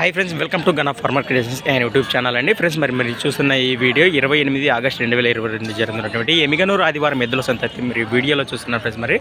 Hi friends welcome to gun farmer creations and YouTube channel అండి. Friends మరి మీరు చూస్తున్న ఈ వీడియో ఇరవై ఎనిమిది ఆగస్ట్ రెండు వేల ఇరవై రెండు జరుగుతున్నటువంటి ఎమిగనూరు ఆదివారం ఎద్దుల సంతతి మీరు వీడియోలో చూస్తున్నారు ఫ్రెండ్స్ మరి.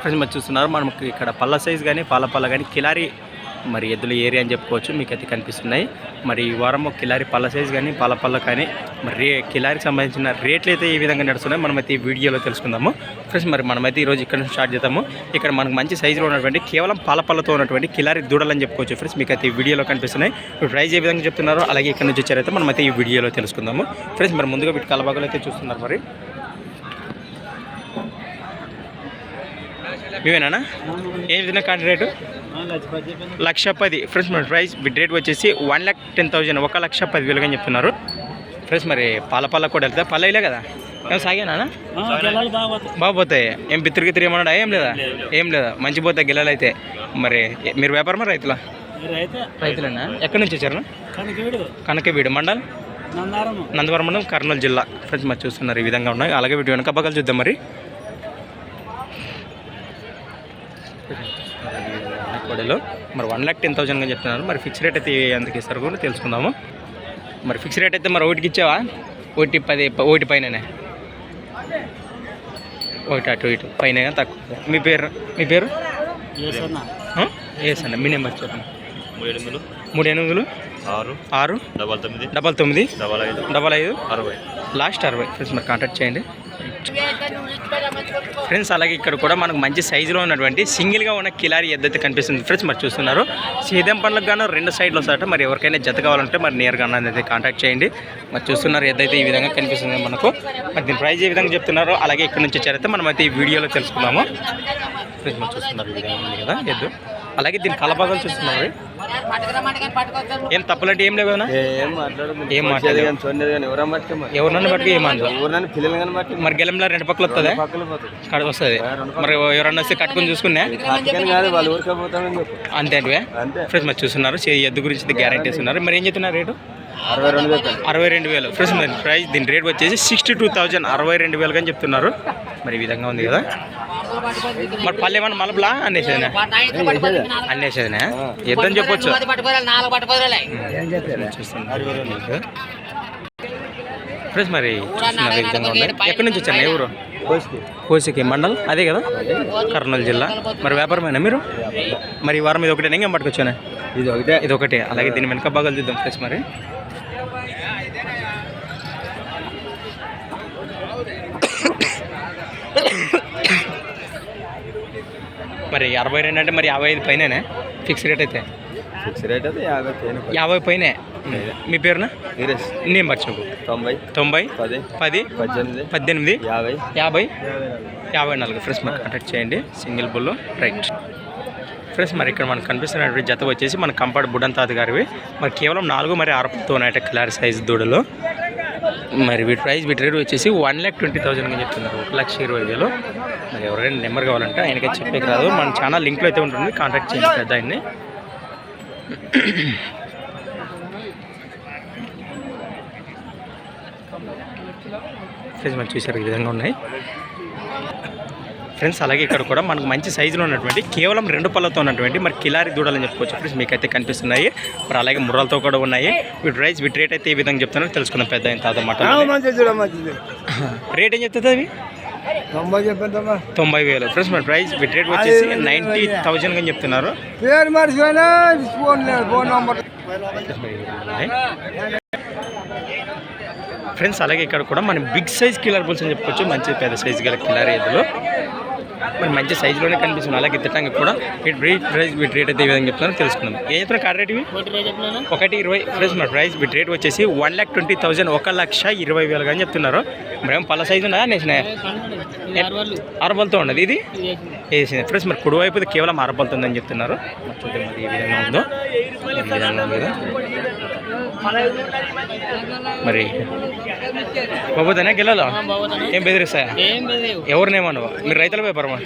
ఫ్రెండ్స్ మరి చూస్తున్నారు మనకి ఇక్కడ పళ్ళ సైజ్ కానీ పాల పళ్ళ కానీ కిలారి మరి ఎద్దుల ఏరియా అని చెప్పుకోవచ్చు మీకు అయితే కనిపిస్తున్నాయి. మరి ఈ వారం కిలారి పళ్ళ సైజ్ కానీ పళ్ళ పళ్ళ కానీ మరి రే కిలారికి సంబంధించిన రేట్లు అయితే ఈ విధంగా నడుస్తున్నాయి. మనమైతే ఈ వీడియోలో తెలుసుకుందాము. ఫ్రెండ్స్ మరి మనమైతే ఈరోజు ఇక్కడ నుంచి స్టార్ట్ చేద్దాము. ఇక్కడ మనకు మంచి సైజులో ఉన్నటువంటి కేవలం పాల పళ్ళతో ఉన్నటువంటి కిలారి దూడలని చెప్పుకోవచ్చు. ఫ్రెండ్స్ మీకు అయితే ఈ వీడియోలో కనిపిస్తున్నాయి. ఇప్పుడు ఏ విధంగా చెప్తున్నారో అలాగే ఇక్కడ నుంచి వచ్చారైతే మనమైతే ఈ వీడియోలో తెలుసుకుందాము. ఫ్రెండ్స్ మరి ముందుగా వీటి కలబాగులు అయితే చూస్తున్నారు మరి. మేమేనా ఏం విధంగా కాంటి రేటు? లక్ష పది ఫ్రెండ్స్ మరి ప్రైస్ బిడ్ రేట్ వచ్చేసి వన్ ల్యాక్ టెన్ థౌజండ్. ఒక లక్ష పది వేలుగా చెప్తున్నారు. ఫ్రెండ్స్ మరి పాల పళ్ళ కూడా వెళ్తా పల్లెలే కదా? ఏం సాగేనా? బాగా పోతాయి. ఏం బిత్తిరిగి తిరిగమన్నాడా ఏం లేదా? ఏం లేదా? మంచి పోతాయి గిల్లలు అయితే. మరి మీరు వ్యాపారమా రైతులా? రైతులేనా? ఎక్కడి నుంచి వచ్చారు కనకవీడు. మండల్? నందవరం మండలం కర్నూలు జిల్లా. ఫ్రెండ్స్ మరి చూస్తున్నారు ఈ విధంగా ఉన్నాయి. అలాగే వీటి వెనక పక్కలు చూద్దాం మరి. కోడలో మరి వన్ ల్యాక్ టెన్ థౌసండ్గా చెప్తున్నారు. మరి ఫిక్స్ రేట్ అయితే ఎందుకు ఇస్తారు కూడా తెలుసుకుందాము. మరి ఫిక్స్ రేట్ అయితే మరి ఒకటికి ఇచ్చావా? ఒకటి పది ఒకటి పైననే. ఒకటి అటు ఇటు పైన కానీ తక్కువ. మీ పేరు? మీ పేరు? ఎస్ అండి మీ నెంబర్ చెప్పండి. మూడు ఎనిమిది. మూడు ఎనిమిదిలు ఆరు. ఆరు. డబల్ తొమ్మిది. డబల్ తొమ్మిది. డబల్ ఐదు. డబల్ ఐదు. అరవై. లాస్ట్ అరవై. ఫ్రెండ్స్ మరి కాంటాక్ట్ చేయండి. ఫ్రెండ్స్ అలాగే ఇక్కడ కూడా మనకు మంచి సైజులో ఉన్నటువంటి సింగిల్గా ఉన్న కిలారి ఎద్దైతే కనిపిస్తుంది. ఫ్రెండ్స్ మరి చూస్తున్నారు. సీదం పండ్లకు గాను రెండు సైడ్లు వస్తారట మరి ఎవరికైనా జత కావాలంటే మరి నేరుగా అయితే కాంటాక్ట్ చేయండి. మరి చూస్తున్నారు ఎద్దైతే ఈ విధంగా కనిపిస్తుంది మనకు. మరి దీని ప్రైస్ ఏ విధంగా చెప్తున్నారో? అలాగే ఇక్కడ నుంచి వచ్చారైతే మనం అయితే ఈ వీడియోలో తెలుసుకుందాము. ఫ్రెండ్స్ మరి చూస్తున్నారు ఈ విధంగా ఉంది కదా ఎద్దు. అలాగే దీని కలబాగాలు చూస్తున్నారు ఏం తప్పులంటే ఏం లేవు ఏం మాట్లాడదు మాట్లాడదు. కానీ కానీ ఎవరన్నా బట్టి కానీ మట్టి మరి గెలంలో రెండు పక్కలు వస్తుందా కడ వస్తుంది. మరి ఎవరన్నా వస్తే కట్టుకుని చూసుకున్నా? అంతే అంటే ఫ్రెండ్స్ మరి చూస్తున్నారు ఎద్దు గురించి గ్యారంటీ ఇస్తున్నారు. మరి ఏం చెప్తున్నారు రేటు? అరవై రెండు వేలు. ఫ్రెండ్స్ మరి ప్రైస్ దీని రేట్ వచ్చేసి సిక్స్టీ టూ థౌజండ్ అరవై రెండు వేలు అని చెప్తున్నారు. మరి ఈ విధంగా ఉంది కదా? మరి పల్లె ఏమన్నా మలపలా? అనేసేదినా అనేసేదినా ఎద్దని చెప్పొచ్చు. ఫ్రెండ్స్ మరి విధంగా ఎక్కడి నుంచి వచ్చారు? ఏ ఊరు? కోసుకి. కోసికి మండల్? అదే కదా? కర్నూలు జిల్లా. మరి వ్యాపారమేనా మీరు? మరి ఈ వారం ఇది ఒకటే ఇంకేం పట్టుకొచ్చాను? ఇది ఒకటే. ఇది ఒకటే. అలాగే దీని వెనక భాగాలు చూద్దాం ఫ్రెండ్స్ మరి. మరి అరవై రెండు అంటే మరి యాభై ఐదు పైననే? ఫిక్స్ రేట్ అయితే? ఫిక్స్ రేట్ అయితే యాభై పైన యాభై పైనే? మీ. పేరున? నేను మర్చిపో తొంభై. తొంభై? పది. పది? పద్దెనిమిది. పద్దెనిమిది? యాభై. యాభై? యాభై నాలుగు. ఫ్రెండ్స్ మరి కాంటాక్ట్ చేయండి. సింగిల్ బుల్ రైట్ ఫ్రెండ్స్ మరి ఇక్కడ మనకు కనిపిస్తున్నటువంటి జత వచ్చేసి మన కంపాడు బుడ్డం తాత గారివి. మరి కేవలం నాలుగు మరి ఆరుతో ఉన్నాయట క్లారి సైజ్ దూడలు. మరి వీటి ప్రైస్ వీటి రేట్ వచ్చేసి వన్ ల్యాక్ ట్వంటీ థౌసండ్ అని చెప్తున్నారు. ఒక లక్ష ఇరవై వేలు. మరి ఎవరైనా నెంబర్ కావాలంటే ఆయనకి చెప్పేకి రాదు మన ఛానల్ లింక్లో అయితే ఉంటుంది. కాంటాక్ట్ చేయండి పెద్ద ఆయన్ని ఫ్రెండ్స్ మరి చూసారు ఈ విధంగా ఉన్నాయి. ఫ్రెండ్స్ అలాగే ఇక్కడ కూడా మనకు మంచి సైజులో ఉన్నటువంటి కేవలం రెండు పళ్ళతో ఉన్నటువంటి మరి కిలారి దూడలని చెప్పుకోవచ్చు. ఫ్రెండ్స్ మీకైతే కనిపిస్తున్నాయి. మరి అలాగే ముర్రలతో కూడా ఉన్నాయి. వీటి రైస్ వీటి రేట్ అయితే ఈ విధంగా చెప్తున్నారు. తెలుసుకుందాం పెద్ద తాత మాట రేట్ ఏం చెప్తుంది అవి? తొంభై చెప్పండి తొంభై వేలు. ఫ్రెండ్స్ మరి ప్రైస్ వీటి రేట్ వచ్చేసి నైంటీ థౌజండ్ అని చెప్తున్నారు. పేరు మర్చిపోయినా ఫోన్ లేదు ఫోన్ నంబర్ ఫ్రెండ్స్ అలాగే ఇక్కడ కూడా మనం బిగ్ సైజ్ కిల్లర్ బుల్స్ అని చెప్పుకోవచ్చు. మంచి పెద్ద సైజ్ గల కిల్లర్ ఎద్దులు. మరి మంచి సైజులోనే కనిపిస్తుంది. అలాగే తిట్టడానికి కూడా వీటి రేట్ ప్రైస్ వీటి రేట్ అయితే ఈ విధంగా చెప్తున్నారో. తెలుసుకుందాం. ఏం చెప్తున్నారు కార్ రేట్ ఒకటి ఇరవై. ఫ్రెండ్స్ మరి ప్రైస్ వీటి రేట్ వచ్చేసి వన్ ల్యాక్ ట్వంటీ థౌసండ్ ఒక లక్ష ఇరవై వేలుగా అని చెప్తున్నారు. మరి ఏం పళ్ళ సైజు ఉందా నేసిన అరబలతో ఉన్నది ఇది? వేసింది ఫ్రెండ్స్ మరి కుడివైపు కేవలం అరబలతో ఉందని చెప్తున్నారు. మరి చూద్దాం మరి ఈ విధంగా ఉందో. మరి ఈ విధంగా ఉంది. కదా మరి పోతానే గెలలో ఏం బెదిరిస్తా ఏం లేదు ఎవరినేమన్నావు మీరు రైతుల వ్యాపారమా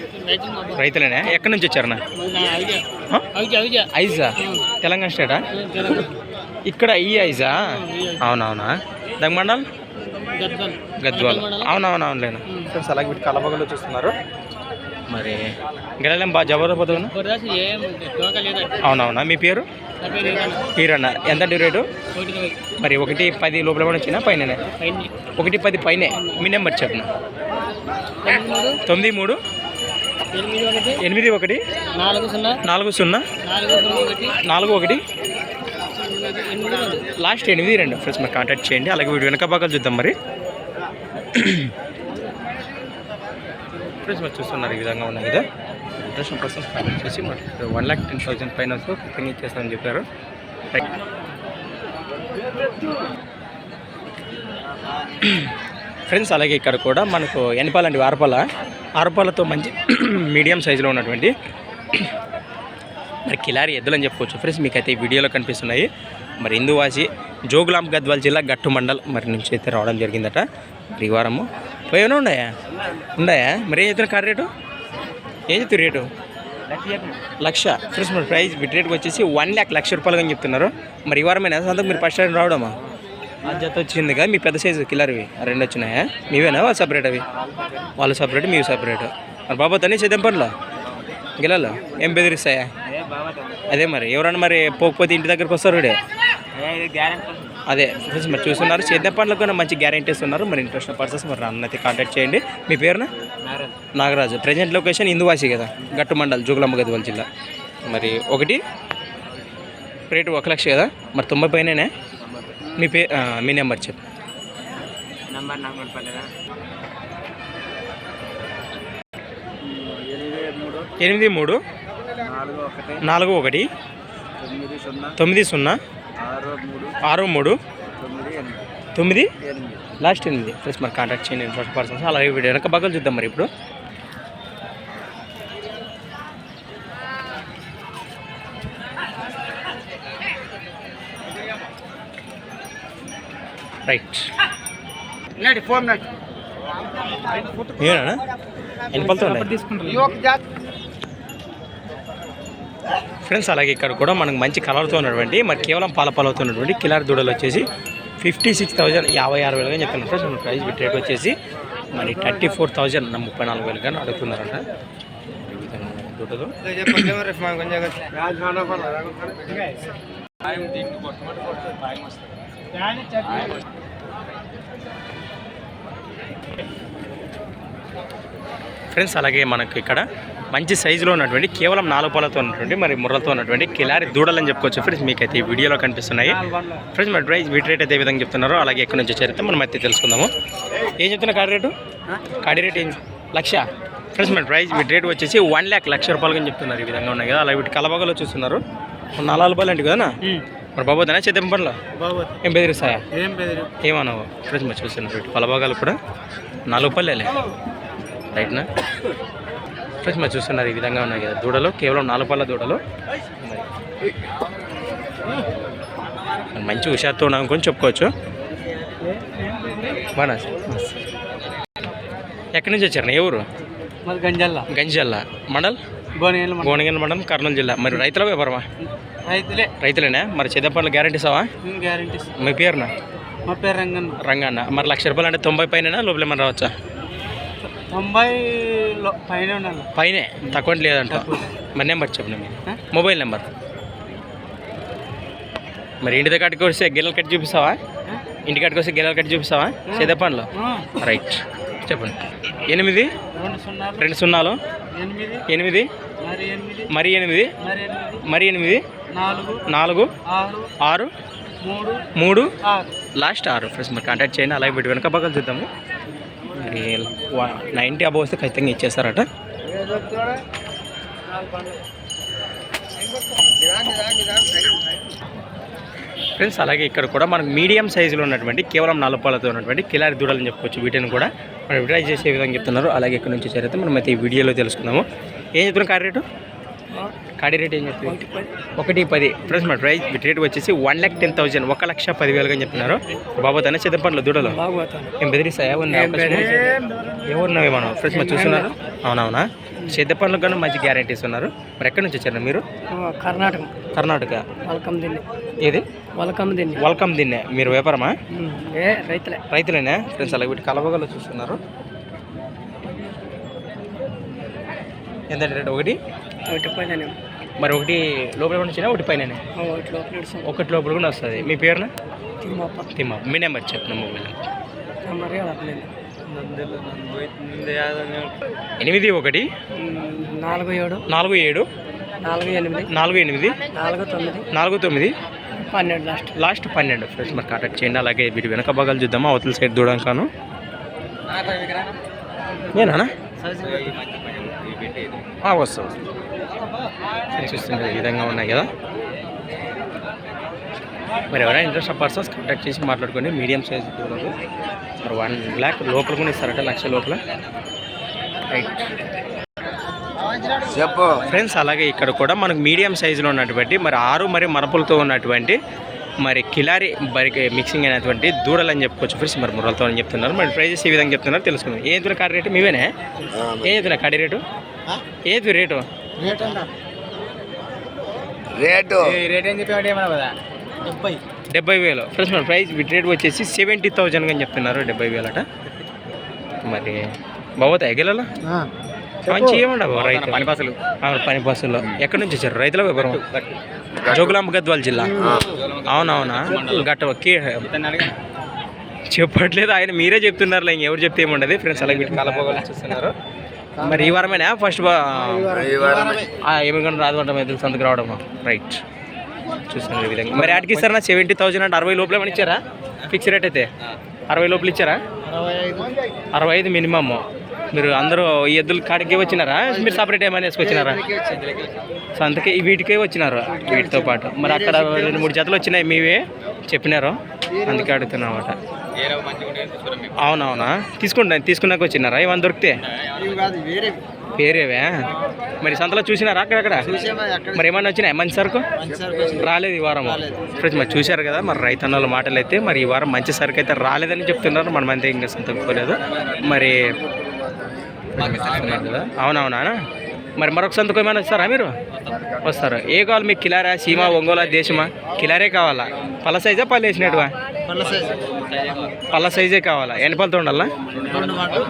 రైతులేనా? ఎక్కడి నుంచి వచ్చారన్నా ఆ? ఐజా తెలంగాణ స్టేటా? ఇక్కడ ఈ ఐజా? అవునవునా? దగ్గమండల్ గద్వాల. అవునవునవునులేను. ఫ్రెండ్స్ అలాగే వీటి కలబగలు చూస్తున్నారు. మరి గెలలేం బాగా జబర్దస్త్ అవునవునా మీ పేరు? హీరోనా ఎంత రేటు? మరి ఒకటి పది లోపల కూడా వచ్చినా పైన. ఒకటి పది పైనే. మీ నెంబర్ చెప్పను తొమ్మిది మూడు. ఎనిమిది ఒకటి. నాలుగు సున్నా. నాలుగు సున్నా. నాలుగు సున్నా ఒకటి నాలుగు ఒకటి ఎనిమిది రెండు లాస్ట్ ఎనిమిది రెండు ఫ్రెండ్స్ మరి కాంటాక్ట్ చేయండి. అలాగే వీడియో వెనక భాగాలు చూద్దాం మరి. ఫ్రెండ్స్ మరి చూస్తున్నారు ఈ విధంగా ఉన్నాయి కదా. ఇంట్రెస్ట్ పర్సన్స్ కాంటాక్ట్ చేసి మరి వన్ ల్యాక్ టెన్ థౌసండ్ పైన కుకింగ్ ఇచ్చేస్తామని చెప్పారు. ఫ్రెండ్స్ అలాగే ఇక్కడ కూడా మనకు ఎనపాలండి అరపాల అరపాలతో మంచి మీడియం సైజులో ఉన్నటువంటి మరి కిలారి ఎద్దులని చెప్పుకోవచ్చు. ఫ్రెండ్స్ మీకైతే ఈ వీడియోలో కనిపిస్తున్నాయి. మరి హిందూవాసి జోగులాం గద్వాల్ జిల్లా గట్టు మండల్ మరి నుంచి అయితే రావడం జరిగిందట. మరి ఈ వారము ఏమైనా ఉన్నాయా? ఉన్నాయా? మరి ఏం చెప్తున్నారు కార్ రేటు? ఏం చెప్తారు రేటు? లక్ష. ఫ్రెండ్స్ మరి ప్రైస్ బిట్ రేట్కి వచ్చేసి వన్ ల్యాక్ లక్ష రూపాయలుగా చెప్తున్నారు. మరి ఈ వారమైనా సంతకు మీరు ఫస్ట్ టైం రావడమా? ఆ జత వచ్చింది కదా మీ పెద్ద సైజు కిల్లర్వి. రెండు వచ్చినాయా? మీవేనా? వాళ్ళు సపరేట్ అవి? వాళ్ళు సపరేట్ మీవి సపరేట్ మరి బాబా తనే చేద్దాం పనులు? గిలాలో? ఏం బెదిరిస్తాయా? అదే మరి. ఎవరన్నా మరి పోకపోతే ఇంటి దగ్గరకు వస్తారు వీడే? అదే ఫ్రెండ్స్ మరి చూస్తున్నారు చేద్దాం పనులకు కూడా మంచి గ్యారంటీస్ ఉన్నారు మరి ఇంట్రెస్ట్ పర్సన్స్ మరి అన్నైతే కాంటాక్ట్ చేయండి. మీ పేరున? నాగరాజు. ప్రజెంట్ లొకేషన్ ఇందువాసి కదా గట్టు మండల్ జోగులమ్మ గద్వాల జిల్లా. మరి ఒకటి రేటు ఒక లక్ష కదా మరి తొంభై పైననే? మీ పే మీ నెంబర్ చెప్పు. ఎనిమిది మూడు నాలుగు ఒకటి తొమ్మిది సున్నా ఆరు మూడు తొమ్మిది లాస్ట్ ఎనిమిది. ప్లస్ మరి కాంటాక్ట్ చేయండి ఇంట్రెస్ట్ పర్సన్స్ అలాగే వీడియో. వెనక బాగా చూద్దాం మరి ఇప్పుడు. రైట్ నడి ఫోన్ ఏనా ఒక జాత్ ఫ్రెండ్స్ అలాగే ఇక్కడ కూడా మనకు మంచి కలర్తో ఉన్నటువంటి మరి కేవలం పాల పాలతో ఉన్నటువంటి కిలార్ దూడలు వచ్చేసి ఫిఫ్టీ సిక్స్ థౌజండ్ యాభై ఆరు వేలుగా చెప్తున్నారు ఫ్రెండ్స్ మన ప్రైస్ బిట్ రేట్ వచ్చేసి మరి థర్టీ ఫోర్ థౌజండ్ ముప్పై నాలుగు వేలుగా అడుగుతున్నారంట. దూడలు. ఫ్రెండ్స్ అలాగే మనకు ఇక్కడ మంచి సైజులో ఉన్నటువంటి కేవలం నాలుగు పాలతో ఉన్నటువంటి మరి ముర్రలతో ఉన్నటువంటి కిలారి దూడలు అని చెప్పుకోవచ్చు ఫ్రెండ్స్ మీకు అయితే ఈ వీడియోలో కనిపిస్తున్నాయి. ఫ్రెండ్స్ మరి ప్రైస్ వీటి రేట్ అయితే ఏ విధంగా చెప్తున్నారో అలాగే ఎక్కడి నుంచి చరిత్ర మనం అయితే తెలుసుకుందాము. ఏం చెప్తున్నా కాడి రేటు? కాడి రేట్ ఏం? లక్ష. ఫ్రెండ్స్ మరి ప్రైస్ వీటి రేట్ వచ్చేసి వన్ ల్యాక్ లక్ష రూపాయలుగా అని చెప్తున్నారు ఈ విధంగా ఉన్నాయి కదా. అలాగే వీటి కలబగలో చూస్తున్నారు. నాలుగు రూపాయలు అంటే కదా మరి బాబోదనా చేద్దాం పనులు ఏం బెదిరిస్తాయా? ఏమన్నావు ఫ్రెండ్స్ మరి చూస్తున్నారు వీటి పొలభాగాలు కూడా. నాలుగు పల్లెలే రైట్నా ఫ్రెండ్స్ మరి చూస్తున్నారు ఈ విధంగా ఉన్నాయి కదా దూడలు. కేవలం నాలుగు పళ్ళ దూడలు. మంచి హుషారుతో ఉన్నాం అనుకొని చెప్పుకోవచ్చు. బాగా ఎక్కడి నుంచి వచ్చారు? ఏ ఊరు? గంజల్లా. గంజిల్లా. మండల్? గోనెల గోనగల్ మండలం కర్నూలు జిల్లా. మరి రైతుల వ్యాపారమా? రైతులే. రైతులేనా? మరి చేద్దాం గ్యారంటీ ఇస్తావా? గ్యారంటీ మీ పేరునా? మా పేరు రంగన్ రంగన్న. మరి లక్ష రూపాయలు అంటే తొంభై పైన లోపల ఏమన్నా రావచ్చా? తొంభై పైన పైనే? తక్కువ లేదంట. మరి నెంబర్ చెప్పండి మీరు మొబైల్ నెంబర్. మరి ఇంటి దగ్గరికి వస్తే గిన్నెలు కట్టి చూపిస్తావా? ఇంటి కాడికి వస్తే గిన్నెలు కట్టి చూపిస్తావా? చేదప్పంలో రైట్. చెప్పండి. ఎనిమిది? రెండు సున్నాలు. ఎనిమిది. మరి ఎనిమిది. మరి ఎనిమిది? నాలుగు. ఆరు. మూడు. లాస్ట్ ఆరు. ఫ్రెండ్స్ మరి కాంటాక్ట్ చేయండి. అలాగే పెట్టి వెనక పక్కన చూద్దాము. మరి నైంటీ అబవ్ వస్తే ఖచ్చితంగా ఇచ్చేస్తారట. ఫ్రెండ్స్ అలాగే ఇక్కడ కూడా మనకు మీడియం సైజులో ఉన్నటువంటి కేవలం నలుపాలతో ఉన్నటువంటి కిలారి దూడలని చెప్పుకోవచ్చు. వీటిని కూడా మనం ట్రై చేసే విధంగా చెప్తున్నారు. అలాగే ఇక్కడ నుంచి చేరితే మనం అయితే ఈ వీడియోలో తెలుసుకుందాము. ఏం చెప్తున్నాం కార్ రేటు? కాడి రేట్ ఏం చెప్తుంది ఒకటి పది. ఫ్రెండ్స్ మన ప్రైస్ రేట్ వచ్చేసి వన్ ల్యాక్ టెన్ థౌసండ్ ఒక లక్ష పదివేలుగా చెప్తున్నారు. బాబా తన చిన్నపండ్లు దూడలు. ఏం బెదిరిస్తాయా ఎవరున్నావే మనం? ఫ్రెండ్స్ మరి చూస్తున్నారు? అవునవునా? సేద్య పనులకు కూడా మంచి గ్యారంటీస్ ఉన్నారు మరి ఎక్కడి నుంచి వచ్చారు మీరు? కర్ణాటక. కర్ణాటక. వల్కమ్ దిన్ని. ఏది? వల్కమ్ దిన్ని. వెల్కమ్ దీన్నే. మీరు వ్యాపారమా? ఏ రైతులే. రైతులేనా? ఫ్రెండ్స్ అలాగే వీటి కలవగలు చూస్తున్నారు. ఎంత రేట్? ఒకటి? ఒకటి మరి ఒకటి లోపల కూడా వచ్చినా ఒకటి పైన ఒకటి లోపల కూడా వస్తుంది. మీ పేరున? తిమ్మప్ప. తిమ్మ మీ నెంబర్ చెప్పిన మొబైల్ ఎనిమిది ఒకటి? నాలుగు ఏడు. నాలుగు ఏడు? నాలుగు ఎనిమిది. నాలుగు ఎనిమిది? నాలుగు తొమ్మిది. నాలుగు తొమ్మిది? పన్నెండు లాస్ట్. లాస్ట్ పన్నెండు. ఫ్రెండ్స్ మరి కాంటాక్ట్ చేయండి. అలాగే వీటి వెనక భాగాలు చూద్దామా? అవతల సైడ్ దూడంకాను నేనా? వస్తా చూస్తుంటే ఈ విధంగా ఉన్నాయి కదా. మరి ఎవరైనా ఇంట్రెస్ట్ పర్సన్స్ కాంటాక్ట్ చేసి మాట్లాడుకోండి మీడియం సైజ్ దూడలు మరి వన్ ల్యాక్ లోపల కూడా ఇస్తారట లక్ష లోపల. రైట్ చెప్పు. ఫ్రెండ్స్ అలాగే ఇక్కడ కూడా మనకు మీడియం సైజులో ఉన్నటువంటి మరి ఆరు మరి మరపులతో ఉన్నటువంటి మరి కిలారి బరికి మిక్సింగ్ అయినటువంటి దూడలు అని చెప్పుకోవచ్చు ఫ్రెండ్స్ మరి ముర్రలతో అని చెప్తున్నారు. మరి ప్రైజెస్ ఏ విధంగా చెప్తున్నారు తెలుసుకుందాం. ఏ ఎత్తున కాడి రేటు? మీవేనే? ఏ ఎత్తున కాడి రేటు? ఏది రేటు? Rate rate? ఏం చెప్పాడు ఏమన్నా కదా? డెబ్బై. డెబ్బై వేలు. ఫ్రెండ్స్ మన ప్రైస్ వీటి రేట్ వచ్చేసి సెవెంటీ థౌజండ్ అని చెప్తున్నారు డెబ్బై వేలట. మరి బాబోతాయి గిలలో మంచి ఏమండ రైతు పని బస్సులు పని బస్సుల్లో ఎక్కడి నుంచి వచ్చారు? రైతుల వ్యాపారం? జోగులాంబ గద్వాల జిల్లా. అవునవునా? గట్ట చెప్పట్లేదు ఆయన మీరే చెప్తున్నారు ఇంకెవరు చెప్తే ఏముండదు. ఫ్రెండ్స్ అలాగే కలపోగలు చూస్తున్నారు మరి ఈ వారమేనా? ఫస్ట్ ఏమి రాదు మీద సంతకు రావడం రైట్ ఈ విధంగా. మరి యాడ్కి ఇస్తారా సెవెంటీ థౌసండ్ అంటే అరవై లోపల ఇచ్చారా? ఫిక్స్ రేట్ అయితే? అరవై లోపల ఇచ్చారా? అరవై ఐదు మినిమమ్. మీరు అందరూ ఈ ఎద్దుల కాడికి వచ్చినారా? మీరు సపరేట్ ఏమైనా వేసుకొచ్చినారా? సో అందుకే వీటికే వచ్చినారు వీటితో పాటు. మరి అక్కడ రెండు మూడు జతలు వచ్చినాయి మీవే చెప్పినారు. అందుకే అడుగుతున్నా అనమాట అవునవునా? తీసుకుంటాను తీసుకున్నాక వచ్చినారా? ఏమైనా దొరికితే? వేరేవే. మరి సంతలో చూసినారా అక్కడక్కడ? మరి ఏమన్నా వచ్చినాయి? మంచి సరుకు? రాలేదు ఈ వారం ఫ్రెండ్స్ మరి చూశారు కదా మరి రైతన్నల మాటలు అయితే మరి ఈ వారం మంచి సరుకు అయితే రాలేదని చెప్తున్నారు. మన మంది ఇంకా సంతకోలేదు మరి అవునవునా? మరి మరొక సంతకం ఏమైనా వస్తారా మీరు? వస్తారు. ఏ కావాలి మీకు? కిలారా సీమా ఒంగోలా దేశమా? కిలారే కావాలా? పళ్ళ సైజా పళ్ళు వేసినట్టువా? పళ్ళ సైజే కావాలా? ఎన్ని పళ్ళతో ఉండాలా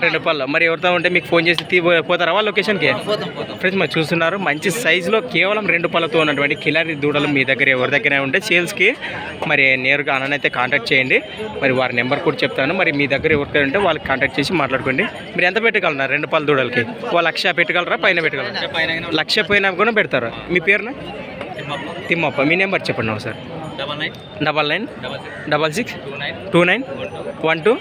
రెండు పళ్ళు. మరి ఎవరితో ఉంటే మీకు ఫోన్ చేసి తీ పోతారా వాళ్ళ లొకేషన్కి ఫ్రెండ్స్ మరి చూస్తున్నారు మంచి సైజులో కేవలం రెండు పళ్ళతో ఉన్నటువంటి కిలారి దూడలు మీ దగ్గర ఎవరి దగ్గర ఉంటే సేల్స్కి మరి నేరుగా అన్ననైతే కాంటాక్ట్ చేయండి. మరి వారి నెంబర్ కూడా చెప్తాను. మరి మీ దగ్గర ఎవరికైనా ఉంటే వాళ్ళకి కాంటాక్ట్ చేసి మాట్లాడుకోండి. మీరు ఎంత పెట్టగలరా రెండు పళ్ళ దూడలకి? వాళ్ళు లక్ష పెట్టగలరా పైన పెట్టగలరా లక్ష పైన కూడా పెడతారు? మీ పేరున? తిమ్మప్ప. మీ నెంబర్ చెప్పండి ఒకసారి. Double nine double six two nine one two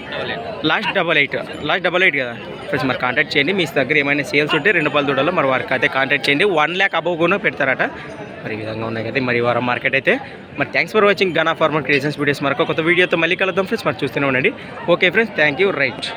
last double eight last double eight కదా. ఫ్రెండ్స్ మరి కాంటాక్ట్ చేయండి. మీ దగ్గర ఏమైనా సేల్స్ ఉంటే రెండు పలు దూడలు మరి వారికి అయితే కాంటాక్ట్ చేయండి. వన్ ల్యాక్ అబవ్ కూడా పెడతారట. మరి ఈ విధంగా ఉన్నాయి కదా మరి వారం మార్కెట్ అయితే. మరి thanks for watching Gana farmer creations videos మరొక కొత్త వీడియోతో మళ్ళీ కలుద్దాం ఫ్రెండ్స్ మరి చూస్తూనే ఉండండి. Okay friends thank you right